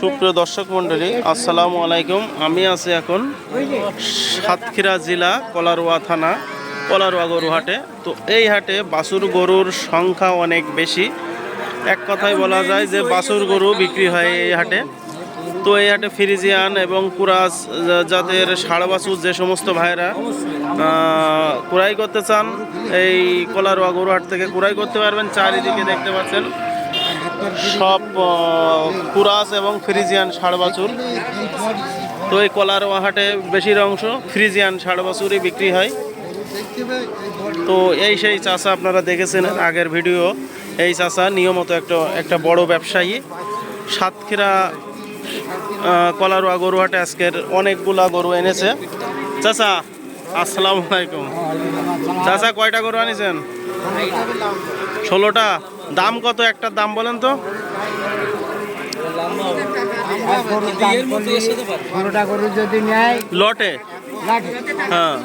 সুপ্রিয় দর্শক মণ্ডলী, আসসালামু আলাইকুম। আমি আছি এখন সাতক্ষীরা জেলা কলারোয়া থানা, কলারোয়া গরু হাটে। তো এই হাটে বাছুর গরুর সংখ্যা অনেক বেশি। এক কথায় বলা যায় যে বাছুর গরু বিক্রি হয় এই হাটে। তো এই হাটে ফিরিজিয়ান এবং কুরাস ষাড় বাছুর যে সমস্ত ভাইরা কুড়াই করতে চান, এই কলারোয়া গরু হাট থেকে কুড়াই করতে পারবেন। চারিদিকে দেখতে পাচ্ছেন। সব কুরাস এবং ফ্রিজিয়ান ষাড় বাছুর। তো এই কলারোয়া হাটে বেশির অংশ ফ্রিজিয়ান ষাড় বাছুরই বিক্রি হয়। তো এই সেই চাষা আপনারা দেখেছেন আগের ভিডিও। এই চাষা নিয়মিত একটা একটা বড় ব্যবসায়ী। সাতক্ষীরা কলারোয়া গরু হাটে আজকের অনেকগুলা গরু এনেছে। চাচা আসসালামু আলাইকুম। চাচা কয়টা গরু আনিছেন? ষোলোটা? দাম কত একটার দাম বলেন তো? যদি নেয় লটে? হ্যাঁ।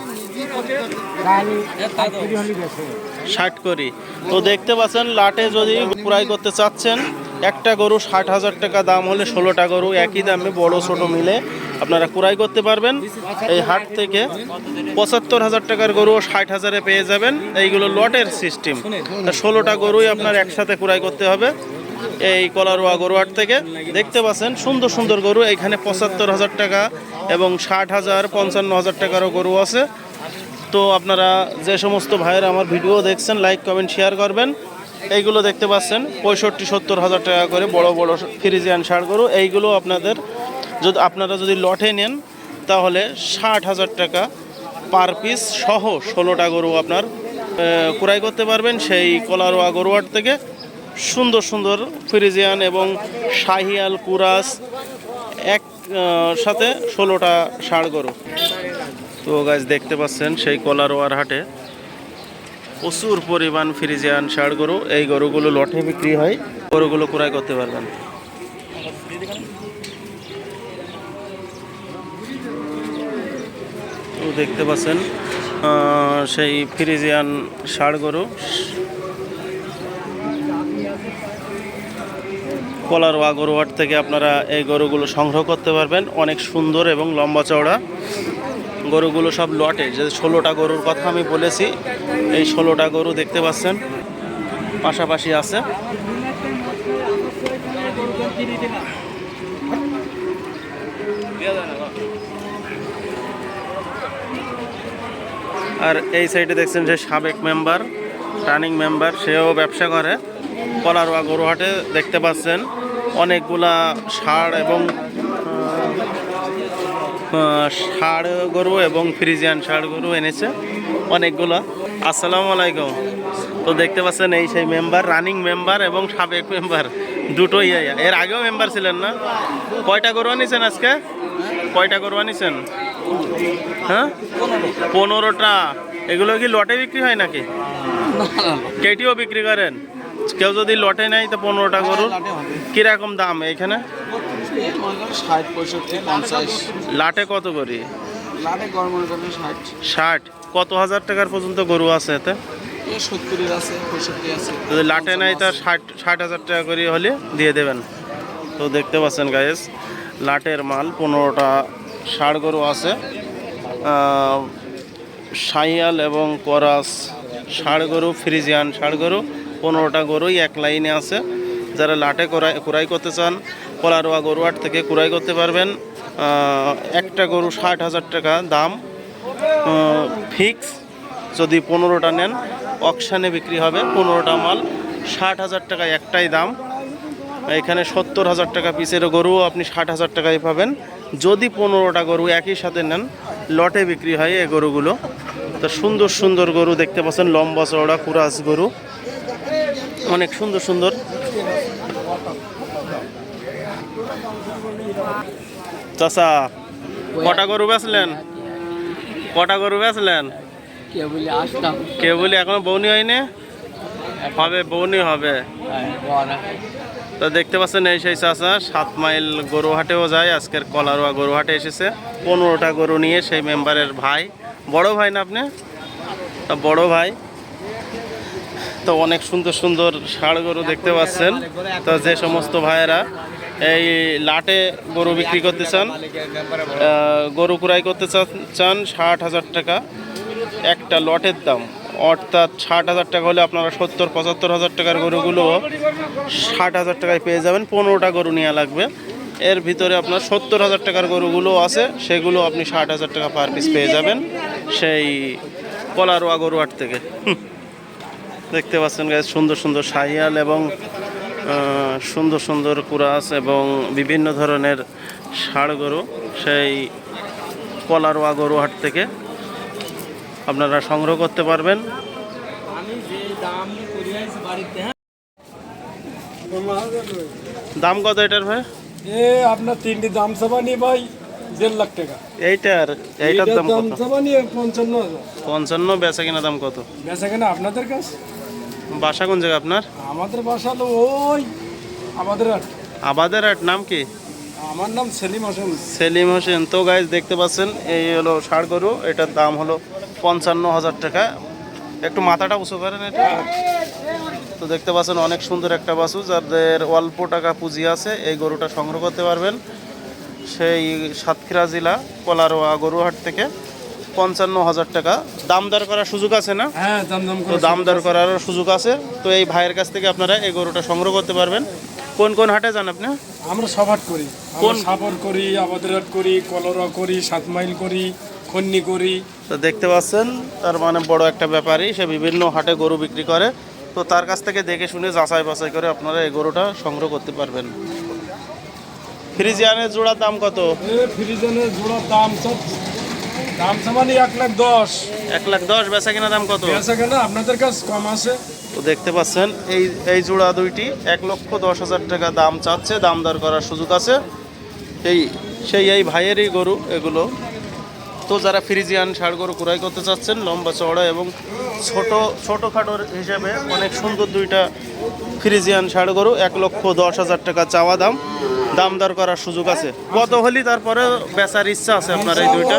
ষাট করি। তো দেখতে পাচ্ছেন লাটে যদি ক্রয় করতে চাচ্ছেন একটা গরু ষাট হাজার টাকা দাম হলে ষোলোটা গরু একই দামে বড় ছোট মিলে আপনারা ক্রয় করতে পারবেন। এই হাট থেকে পঁচাত্তর হাজার টাকার গরু ষাট হাজারে পেয়ে যাবেন। এইগুলো লটের সিস্টেম। ষোলোটা গরুই আপনার একসাথে ক্রয় করতে হবে এই কলারোয়া গরু হাট থেকে। দেখতে পাচ্ছেন, সুন্দর সুন্দর গরু। এখানে পঁচাত্তর হাজার টাকা এবং ষাট হাজার, পঞ্চান্ন হাজার টাকারও গরু আছে। তো আপনারা যে সমস্ত ভাইয়েরা আমার ভিডিও দেখছেন, লাইক, কমেন্ট, শেয়ার করবেন। এইগুলো দেখতে পাচ্ছেন, পঁয়ষট্টি, সত্তর হাজার টাকা করে বড় বড় ফ্রিজিয়ান ষাড় গরু। এইগুলো আপনাদের যদি আপনারা যদি লটে নেন, তাহলে ষাট হাজার টাকা পার পিস সহ ষোলোটা গরু আপনার ক্রয় করতে পারবেন সেই কলারোয়া গরুয়ার থেকে। সুন্দর সুন্দর ফ্রিজিয়ান এবং শাহিয়াল, কুরাস, এক সাথে ষোলোটা ষাড় গরু। তো গাছ দেখতে পাচ্ছেন সেই কলারোয়ার হাটে প্রচুর পরিমাণ ফ্রিজিয়ান ষাড় গরু, এই গরুগুলো লটে বিক্রি হয়। গরুগুলো ক্রয় করতে পারবেন। দেখতে পাচ্ছেন সেই ফ্রিজিয়ান ষাড় গরু। কলারোয়া গরুহাট থেকে আপনারা এই গরুগুলো সংগ্রহ করতে পারবেন। অনেক সুন্দর এবং লম্বা চওড়া। গরুগুলো সব লটে। যে ষোলোটা গরুর কথা আমি বলেছি, এই ষোলোটা গরু দেখতে পাচ্ছেন, পাশাপাশি আছে। আর এই সাইডে দেখছেন যে সাবেক মেম্বার, রানিং মেম্বার, সেও ব্যবসা করে। কলারোয়া গরুহাটে দেখতে পাচ্ছেন, অনেকগুলা ষাড় এবং ষাড় গরু এবং ফ্রিজিয়ান ষাড় গরু এনেছে, অনেকগুলা। আসসালামু আলাইকুম। তো দেখতে পাচ্ছেন এই সেই মেম্বার রানিং মেম্বার এবং সাবেক মেম্বার দুটোই। এর আগেও মেম্বার ছিলেন না? কয়টা গরু আনিছেন আজকে? কয়টা গরু আনিছেন? হ্যাঁ? পনেরোটা। এগুলো কি লটে বিক্রি হয় নাকি? কেটিও বিক্রি করেন? কেউ যদি লটে নেয় তো পনেরোটা গরুর কীরকম দাম এখানে ষাট পঁয়ষট্টি পঞ্চাশ। লাটে কত করি? লাটে গড় করেন ষাট। ষাট? কত হাজার টাকার পর্যন্ত গরু আছে এতে? সত্তরের আছে পঁয়ষট্টি আছে। যদি লাটে নাই তার ষাট ষাট হাজার টাকা করে হলে দিয়ে দেবেন। তো দেখতে পাচ্ছেন গায়েস লাটের মাল পনেরোটা ষাড় গরু আছে। সাইয়াল এবং করাস ষাড় গরু ফ্রিজিয়ান ষাড় গরু পনেরোটা গরুই এক লাইনে আছে। যারা লাটে করাই কুড়াই করতে চান কলারোয়া গরুয়াট থেকে কুড়াই করতে পারবেন। একটা গরু ষাট হাজার টাকা দাম। ফিক্স, যদি পনেরোটা নেন, অকশানে বিক্রি হবে পনেরোটা মাল, ষাট হাজার টাকা একটাই দাম। এখানে সত্তর হাজার টাকা পিসের গরুও আপনি ষাট হাজার টাকায় পাবেন। যদি পনেরোটা গরু একই সাথে নেন, লটে বিক্রি হয় এই গরুগুলো। তো সুন্দর সুন্দর গরু দেখতে পাচ্ছেন, লম্বা চওড়া, কুরাস গরু। অনেক সুন্দর সুন্দর। চাচা কটা গরু বেচলেন? কটা গরু বেচলেন? কে বলি এখনও বৌনি হয়নি? হবে বৌনি হবে। তো দেখতে পাচ্ছেন এই সেই চাষা সাত মাইল গরুহাটেও যায় আজকের কলারোয়া গরুহাটে এসেছে। পনেরোটা গরু নিয়ে সেই মেম্বারের ভাই। বড় ভাই না আপনি? বড় ভাই। তো অনেক সুন্দর সুন্দর ষাড় গরু দেখতে পাচ্ছেন। তো যে সমস্ত ভাইয়েরা এই লাটে গরু বিক্রি করতে চান গরু ক্রয় করতে চান ষাট হাজার টাকা। একটা লটের দাম, অর্থাৎ ষাট হাজার টাকা হলে আপনারা সত্তর, পঁচাত্তর হাজার টাকার গরুগুলো ষাট হাজার টাকায় পেয়ে যাবেন। পনেরোটা গরু নেওয়া লাগবে। এর ভিতরে আপনার সত্তর হাজার টাকার গরুগুলো আছে, সেগুলো আপনি ষাট হাজার টাকা পার পিস পেয়ে যাবেন সেই কলারোয়া গরু হাট থেকে। দেখতে পাচ্ছেন গাছ সুন্দর সুন্দর শাহিয়াল এবং সুন্দর সুন্দর কুরাস এবং বিভিন্ন ধরনের ষাড় গরু সেই কলারোয়া গরু হাট থেকে আপনারা সংগ্রহ করতে পারবেন। দাম কত এটার ভাই? এ আপনার তিনটি দাম নিয়ে ভাই দেড় লাখ টাকা। এইটার এইটার দাম কত? পঞ্চান্ন বেচা কিনা দাম কত? বেচা কেনা আপনাদের কাছে? বাসা কোন জায়গা আপনার? আমাদের বাসা হলো ওই আমাদের আবাদের হাট নাম কি? আমার নাম সেলিম হোসেন। সেলিম হোসেন। তো গাইজ দেখতে পাচ্ছেন এই হলো ষাড় গরু এটার দাম হলো পঞ্চান্ন হাজার টাকা। একটু মাথাটা উঁচু করেন এটা। তো দেখতে পাচ্ছেন অনেক সুন্দর একটা বাসু যাদের অল্প টাকা পুঁজি আছে এই গরুটা সংগ্রহ করতে পারবেন। সেই সাতক্ষীরা জেলা কলারোয়া গরুহাট থেকে। পঞ্চান্ন হাজার টাকা। দাম দর করার সুযোগ আছে না? হ্যাঁ তো করে দাম দর করারও সুযোগ আছে। তো এই ভাইয়ের কাছ থেকে আপনারা এই গরুটা সংগ্রহ করতে পারবেন। কোন কোন হাটে যান আপনি? আমরা সব হাট করি। কোন- সাপর করি আমাদের হাট করি কলরা করি সাত মাইল করি খন্নি করি। তো দেখতে পাচ্ছেন তার মানে বড় একটা ব্যাপারই। সে বিভিন্ন হাটে গরু বিক্রি করে। তো তার কাছ থেকে দেখে শুনে যাচাই বাছাই করে আপনারা এই গরুটা সংগ্রহ করতে পারবেন। ফ্রিজিয়ানের জোড়ার দাম কত? এ ফ্রিজনের জোড়ার দাম সব দাম সামানি এক লাখ দশ। এক লাখ দশ বেচা কেনা দাম কত? বেচা কেনা আপনাদের কাছে কম আছে। তো দেখতে পাচ্ছেন এই এই জোড়া দুইটি এক লক্ষ দশ হাজার টাকা দাম চাচ্ছে দাম দর করার সুযোগ আছে। এই সেই এই ভাইয়েরই গরু এগুলো। তো যারা ফ্রিজিয়ান ষাড় গরু ক্রয় করতে চাচ্ছেন লম্বা চওড়া এবং ছোট ছোটোখাটোর হিসেবে অনেক সুন্দর দুইটা ফ্রিজিয়ান ষাড় গরু এক লক্ষ দশ হাজার টাকা চাওয়া দাম। দাম দর করার সুযোগ আছে। কত হলি তারপরে বেচার ইচ্ছা আছে আপনার এই দুইটা?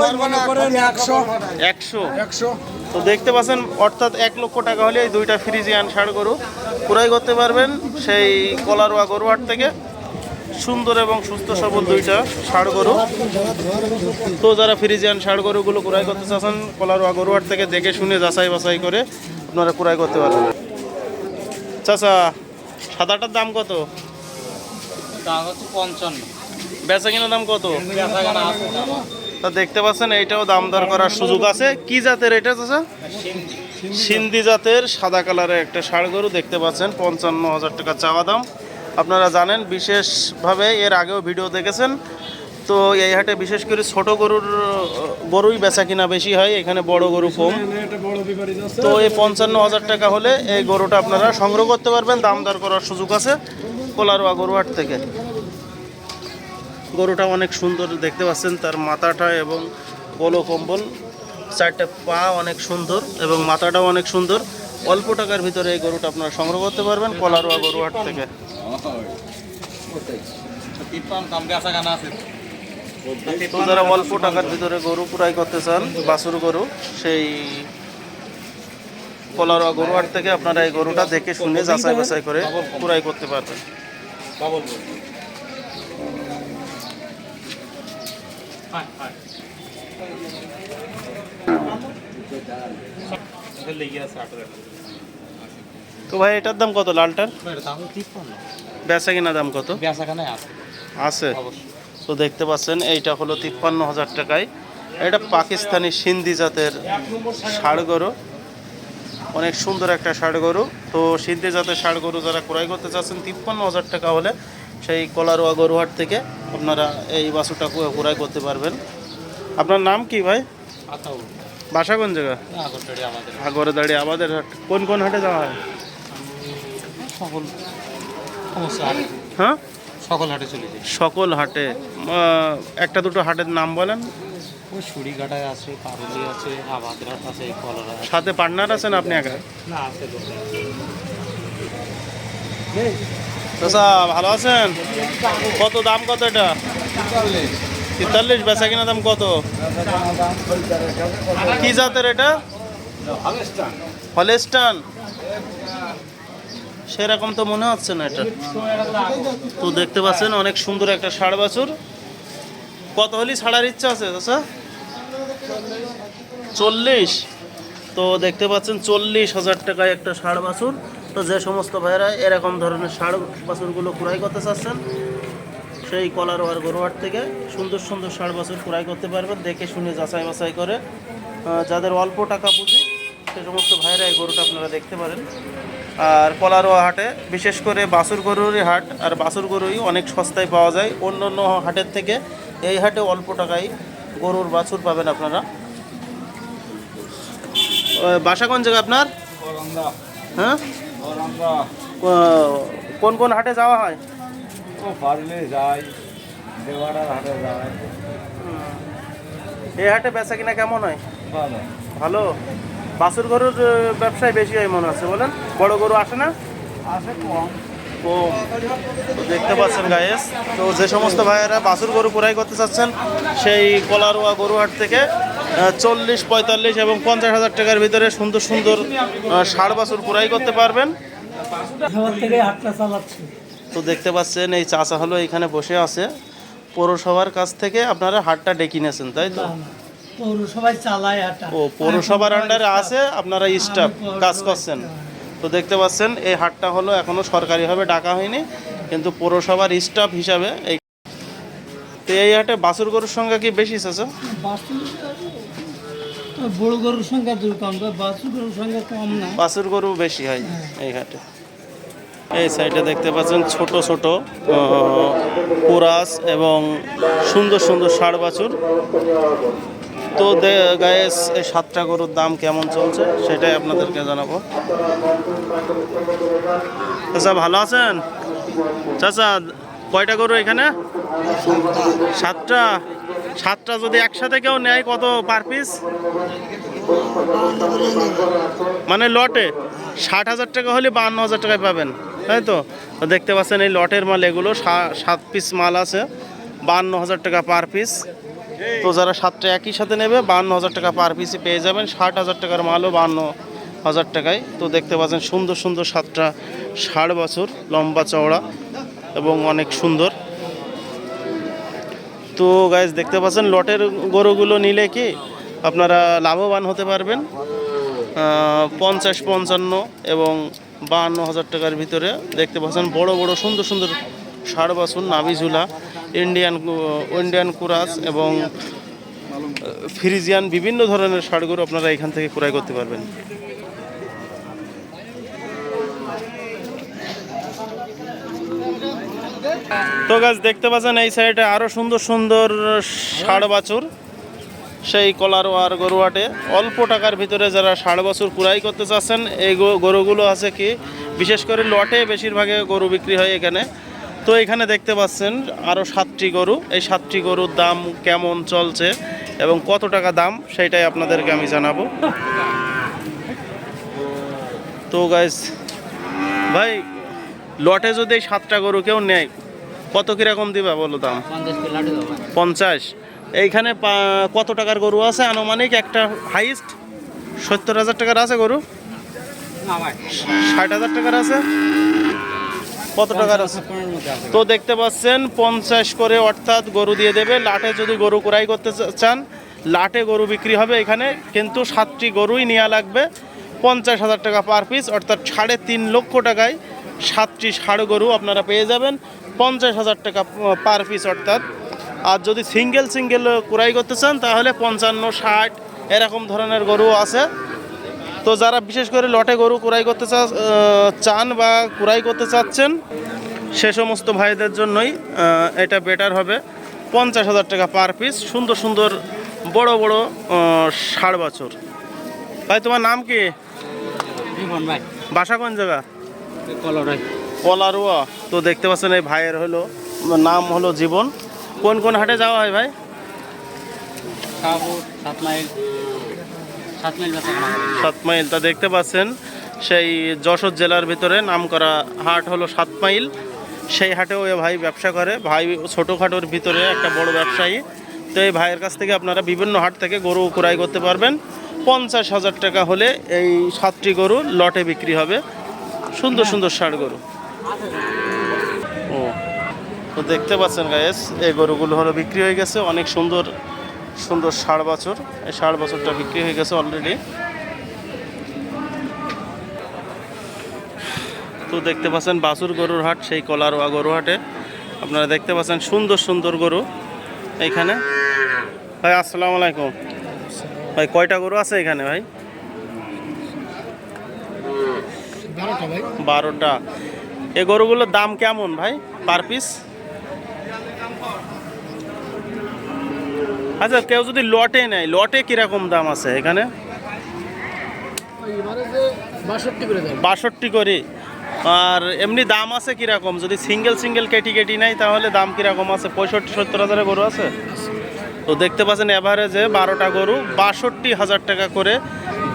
একশো। একশো। তো দেখতে পাচ্ছেন অর্থাৎ এক লক্ষ টাকা হলে এই দুইটা ফ্রিজিয়ান ষাড় গরু ক্রয় করতে পারবেন সেই কলারোয়া গরুহাট থেকে। সুন্দর এবং সুস্থ সবল দুইটা ষাড় গরু। তো যারা ফ্রিজিয়ান ষাড় গরুগুলো ক্রয় করতে চাচ্ছেন কলারোয়া গরুহাট থেকে দেখে শুনে যাচাই বাছাই করে আপনারা ক্রয় করতে পারবেন। চাচা সাদাটার দাম কত? পঞ্চান্ন। বেচা কিনা দাম কত? তা দেখতে পাচ্ছেন এইটাও দাম দর করার সুযোগ আছে। কি জাতের এটা চাচা? সিন্ধি জাতের সাদা কালারের একটা ষাড় গরু দেখতে পাচ্ছেন পঞ্চান্ন হাজার টাকা চাওয়া দাম। আপনারা জানেন, বিশেষভাবে এর আগেও ভিডিও দেখেছেন। তো এই হাটে বিশেষ করে ছোট গরুর গরুই বেচা কিনা বেশি হয়, এখানে বড় গরু কম। তো এই পঞ্চান্ন হাজার টাকা হলে এই গরুটা আপনারা সংগ্রহ করতে পারবেন, দাম দর করার সুযোগ আছে কোলারোয়া গরুহাট থেকে। গরুটা অনেক সুন্দর দেখতে পাচ্ছেন, তার মাথাটা এবং গোলো কম্বল চারটে পা অনেক সুন্দর এবং মাথাটাও অনেক সুন্দর। অল্প টাকার ভিতরে এই গরুটা আপনারা সংগ্রহ করতে পারবেন, কলারোয়া গরুহাট থেকে। যারা অল্প টাকার ভিতরে গরু ক্রয় করতে চান, বাছুর গরু, সেই কলারোয়া গরুহাট থেকে আপনারা এই গরুটা দেখে শুনে যাচাই বাছাই করে ক্রয় করতে পারবেন। তো ভাই এটার দাম কত লালটার? বেচা কিনা দাম কত? আছে। তো দেখতে পাচ্ছেন এইটা হলো তিপ্পান্ন হাজার টাকায়। এটা পাকিস্তানি সিন্ধি জাতের ষাড় গরু। অনেক সুন্দর একটা ষাড় গরু। তো সিন্ধি জাতের ষাড় গরু যারা ক্রয় করতে চাচ্ছেন তিপ্পান্ন হাজার টাকা হলে সেই কলারোয়া গরুহাট থেকে আপনারা এই বাসুটা ক্রয় করতে পারবেন। আপনার নাম কি ভাই? বাসা কোন জায়গা? আগরে দাঁড়িয়ে আমাদের হাট। কোন কোন হাটে যাওয়া হয়? সকল সমস্যা হ্যাঁ? সকল হাটে চলে যায়। সকল হাটে। একটা দুটো হাটের নাম বলেন। ওই সুড়িঘাটায় আছে পারুলি আছে আবাদরাট আছে কলরা সাথে পার্টনার আছেন আপনি একা? না আছে ভালো আছেন? কত দাম কত এটা? তেতাল্লিশ। বেচা কিনা দাম কত? কি জাতের এটা? হলেস্টান। সেরকম তো মনে হচ্ছে না এটা। তো দেখতে পাচ্ছেন অনেক সুন্দর একটা ষাড় বাছুর। কত হলি ছাড়ার ইচ্ছা আছে, চাচা? চল্লিশ। তো দেখতে পাচ্ছেন চল্লিশ হাজার টাকায় একটা ষাড় বাছুর। তো যে সমস্ত ভাইয়েরা এরকম ধরনের ষাড় বাছুরগুলো ক্রয় করতে চাচ্ছেন, সেই কলারোয়ার গরুহাট থেকে সুন্দর সুন্দর ষাড় বাছুর ক্রয় করতে পারবেন, দেখে শুনে যাচাই বাছাই করে। যাদের অল্প টাকা পুঁজি, সে সমস্ত ভাইয়েরা এই গরুটা আপনারা দেখতে পারেন। আর কলারোয়া হাটে বিশেষ করে বাছুর গরুরই হাট আর বাছুর গরুই অনেক সস্তায় পাওয়া যায়। অন্য অন্য হাটের থেকে এই হাটে অল্প টাকায় গরুর বাছুর পাবেন আপনারা। বাসা কোন জায়গা আপনার? হ্যাঁ? কোন কোন হাটে যাওয়া হয়? ও পারলে যাই দেওয়ারার হাটে যাই। এই হাটে বেচা কিনা কেমন হয়? ভালো। ভালো? বাছুর গরুর ব্যবসায় বেশি হয় মনে হচ্ছে বলেন। বড় গরু আসে না? আসে কম। ও তো দেখতে পাচ্ছেন গায়েস তো যে সমস্ত ভাইয়েরা বাছুর গরু ক্রয় করতে চাচ্ছেন সেই কলারোয়া গরুহাট থেকে চল্লিশ পঁয়তাল্লিশ এবং পঞ্চাশ হাজার টাকার ভিতরে সুন্দর সুন্দর ষাট বাছুর ক্রয় করতে পারবেন। তো দেখতে পাচ্ছেন এই চাচা হলো এখানে বসে আছে। পৌরসভার কাছ থেকে আপনারা হাটটা ডেকে নিয়েছেন তাই তো? পৌরসভায় চালায় ও পৌরসভার আন্ডারে আছে আপনারা স্টাফ কাজ করছেন। তো দেখতে পাচ্ছেন এই হাটটা হলো এখনও সরকারিভাবে ডাকা হয়নি কিন্তু পৌরসভার স্টাফ হিসাবে এই তো এই হাটে বাছুর গরুর সংখ্যা কি বেশি আছে বড় গরুর সংখ্যা কম বাছুর গরুর সংখ্যা কম না। বাছুর গরু বেশি হয় এই হাটে। এই সাইডে দেখতে পাচ্ছেন ছোট ছোট কোরাস এবং সুন্দর সুন্দর ষাড় বাছুর। তো এই সাতটা গরুর দাম কেমন চলছে সেটাই আপনাদেরকে জানাব। চাচা, ভালো আছেন? চাচা, কয়টা গরু এখানে? সাতটা। সাতটা যদি একসাথে কেউ নেয় কত পার পিস মানে লটে? ষাট হাজার টাকা হলে বাহান্ন হাজার টাকায় পাবেন, তাই তো? দেখতে পাচ্ছেন এই লটের মাল এগুলো সাত পিস মাল আছে বাহান্ন হাজার টাকা পার পিস তো যারা সাতটা একই সাথে নেবে বাহান্ন হাজার টাকা পার পিসি পেয়ে যাবেন। ষাট হাজার টাকার মালও বান্ন হাজার টাকায়। তো দেখতে পাচ্ছেন, সুন্দর সুন্দর সাতটা ষাট বছর লম্বা চওড়া এবং অনেক সুন্দর। তো গাইজ দেখতে পাচ্ছেন, লটের গরুগুলো নিলে কি আপনারা লাভবান হতে পারবেন। পঞ্চাশ, পঞ্চান্ন এবং বাহান্ন হাজার টাকার ভিতরে দেখতে পাচ্ছেন, বড় বড়, সুন্দর সুন্দর ষাড় বাছুর নাভিঝুলা ইন্ডিয়ান ইন্ডিয়ান কুরাস এবং ফ্রিজিয়ান বিভিন্ন ধরনের ষাড় গরু আপনারা এখান থেকে ক্রয় করতে পারবেন। তো গাছ দেখতে পাচ্ছেন এই সাইডে আরও সুন্দর সুন্দর ষাড় বাছুর। সেই কলার কলারোয়ার গরুয়াটে অল্প টাকার ভিতরে যারা ষাড় বছর কুড়াই করতে চাচ্ছেন, এই গরুগুলো আছে কি, বিশেষ করে লটে বেশিরভাগে গরু বিক্রি হয় এখানে। তো এখানে দেখতে পাচ্ছেন আরও সাতটি গরু। এই সাতটি গরুর দাম কেমন চলছে এবং কত টাকা দাম সেটাই আপনাদেরকে আমি জানাব। তো গাইস ভাই লটে যদি এই সাতটা গরু কেউ নেয় কত কীরকম দিবা বলো দাম? পঞ্চাশ। এইখানে কত টাকার গরু আছে? আনুমানিক একটা হাইস্ট সত্তর হাজার টাকার আছে গরু। ষাট হাজার টাকার আছে? কত টাকার আছে? তো দেখতে পাচ্ছেন, পঞ্চাশ করে অর্থাৎ গরু দিয়ে দেবে। লাটে যদি গরু ক্রয় করতে চান, লাটে গরু বিক্রি হবে এখানে। কিন্তু সাতটি গরুই নেওয়া লাগবে। পঞ্চাশ হাজার টাকা পার পিস, অর্থাৎ সাড়ে তিন লক্ষ টাকায় সাতটি ষাড় গরু আপনারা পেয়ে যাবেন। পঞ্চাশ হাজার টাকা পার পিস, অর্থাৎ। আর যদি সিঙ্গেল সিঙ্গেল ক্রয় করতে চান, তাহলে পঞ্চান্ন, ষাট, এরকম ধরনের গরু আছে। তো যারা বিশেষ করে লটে গরু কুড়াই করতে চা- চান বা কুড়াই করতে চাচ্ছেন সে সমস্ত ভাইদের জন্যই এটা বেটার হবে। পঞ্চাশ হাজার টাকা পার পিস সুন্দর সুন্দর বড় বড় ষাড় বছর। ভাই তোমার নাম কি? ভাই। বাসা কোন জায়গা? কলরাই। পলারুয়া তো দেখতে পাচ্ছেন এই ভাইয়ের হলো নাম হলো জীবন। কোন কোন হাটে যাওয়া হয় ভাই? সাত মাইল সাত মাইল করে। তা দেখতে পাচ্ছেন, সেই যশোর জেলার ভিতরে নামকরা হাট হলো সাত মাইল। সেই হাটেও এ ভাই ব্যবসা করে। ভাই ছোটোখাটোর ভিতরে একটা বড় ব্যবসায়ী। তো এই ভাইয়ের কাছ থেকে আপনারা বিভিন্ন হাট থেকে গরু ক্রয় করতে পারবেন। পঞ্চাশ হাজার টাকা হলে এই সাতটি গরু লটে বিক্রি হবে। সুন্দর সুন্দর ষাট গরু। ও, তো দেখতে পাচ্ছেন গায়েস এই গরুগুলো হলো বিক্রি হয়ে গেছে। অনেক সুন্দর সুন্দর ষাড় বছর। এই ষাড় বছরটা বিক্রি হয়ে গেছে অলরেডি তো দেখতে পাচ্ছেন বাসুর গরুর হাট সেই কলারোয়া গরু হাটে। আপনারা দেখতে পাচ্ছেন সুন্দর সুন্দর গরু এইখানে ভাই আসসালামু আলাইকুম। ভাই কয়টা গরু আছে এখানে ভাই? বারোটা ভাই। বারোটা। এই গরুগুলোর দাম কেমন ভাই? পার পিস আচ্ছা কেউ যদি লটে নেয়, লটে কীরকম দাম আছে এখানে? বাষট্টি করে। আর এমনি দাম আছে কীরকম? যদি সিঙ্গেল সিঙ্গেল কেটি কেটি নেয়, তাহলে দাম কীরকম আছে? পঁয়ষট্টি, সত্তর হাজারের গরু আছে? তো দেখতে পাচ্ছেন এভারেজে বারোটা গরু, বাষট্টি হাজার টাকা করে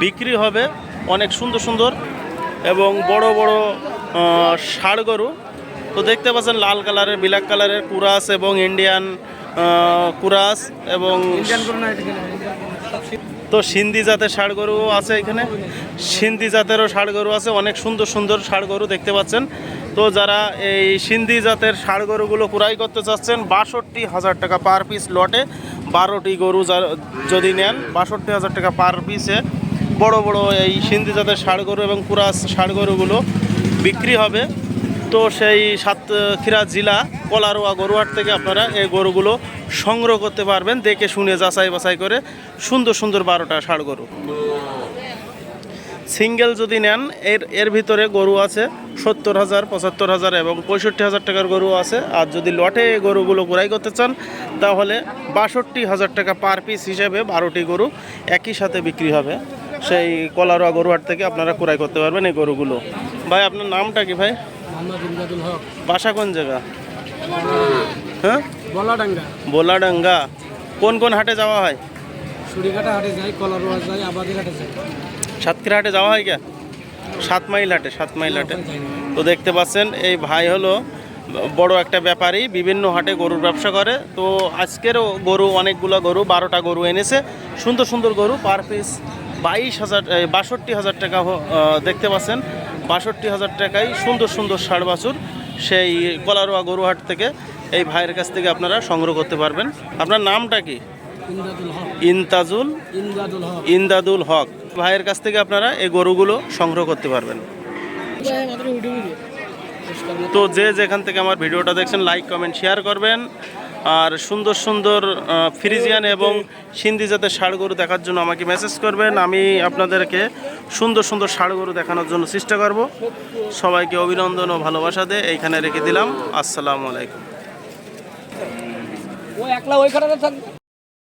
বিক্রি হবে। অনেক সুন্দর সুন্দর এবং বড় বড় ষাড় গরু। তো দেখতে পাচ্ছেন লাল কালারের ব্ল্যাক কালারের কুরাস এবং ইন্ডিয়ান কুরাস এবং তো সিন্ধি জাতের ষাড় গরু আছে এখানে। সিন্ধি জাতেরও ষাড় গরু আছে অনেক সুন্দর সুন্দর ষাড় গরু দেখতে পাচ্ছেন। তো যারা এই সিন্ধি জাতের ষাড় গরুগুলো ক্রয় করতে চাচ্ছেন বাষট্টি হাজার টাকা পার পিস লটে বারোটি গরু যদি নেন বাষট্টি হাজার টাকা পার পিসে বড় বড় এই সিন্ধি জাতের ষাড় গরু এবং কুরাস ষাড় গরুগুলো বিক্রি হবে। তো সেই সাতক্ষীরা জেলা, কলারোয়া, গরুহাট থেকে আপনারা এই গরুগুলো সংগ্রহ করতে পারবেন। দেখে শুনে যাচাই বাছাই করে সুন্দর সুন্দর বারোটা ষাড় গরু। সিঙ্গেল যদি নেন, এর এর ভিতরে গরু আছে সত্তর হাজার, পঁচাত্তর হাজার এবং পঁয়ষট্টি হাজার টাকার গরু আছে। আর যদি লটে এই গরুগুলো ক্রয় করতে চান, তাহলে বাষট্টি হাজার টাকা পার পিস হিসেবে বারোটি গরু একই সাথে বিক্রি হবে। সেই কলারোয়া গরুহাট থেকে আপনারা ক্রয় করতে পারবেন এই গরুগুলো। ভাই, আপনার নামটা কি ভাই? বাসা কোন জায়গা? হ্যাঁ। বলাডাঙ্গা। বোলাডাঙ্গা। কোন কোন হাটে যাওয়া হয়? সুরিঘাটা হাটে যাই কলারোয়া যাই আবাদের হাটে যাই। সাতক্ষীরা হাটে যাওয়া হয় কে? সাত মাইল হাটে সাত মাইল হাটে। তো দেখতে পাচ্ছেন এই ভাই হলো বড় একটা ব্যাপারী বিভিন্ন হাটে গরুর ব্যবসা করে। তো আজকেরও গরু অনেকগুলো গরু বারোটা গরু এনেছে। সুন্দর সুন্দর গরু পার পিস বাইশ হাজার বাষট্টি হাজার টাকা দেখতে পাচ্ছেন। বাষট্টি হাজার টাকায় সুন্দর সুন্দর ষাড় বাছুর সেই কলারোয়া গরুহাট থেকে এই ভাইয়ের কাছ থেকে আপনারা সংগ্রহ করতে পারবেন। আপনার নামটা কি? ইনতাজুল? ইন্দাদুল হক। ভাইয়ের কাছ থেকে আপনারা এই গরুগুলো সংগ্রহ করতে পারবেন। তো যে যেখান থেকে আমার ভিডিওটা দেখছেন লাইক কমেন্ট শেয়ার করবেন। আর সুন্দর সুন্দর ফ্রিজিয়ান এবং সিন্ধি জাতের ষাড় গরু দেখার জন্য আমাকে মেসেজ করবেন। আমি আপনাদেরকে সুন্দর সুন্দর ষাড় গরু দেখানোর জন্য চেষ্টা করব। সবাইকে অভিনন্দন ও ভালোবাসা দিয়ে এইখানে রেখে দিলাম। আসসালামু আলাইকুম। ও একলা ওইখানে থাকবে?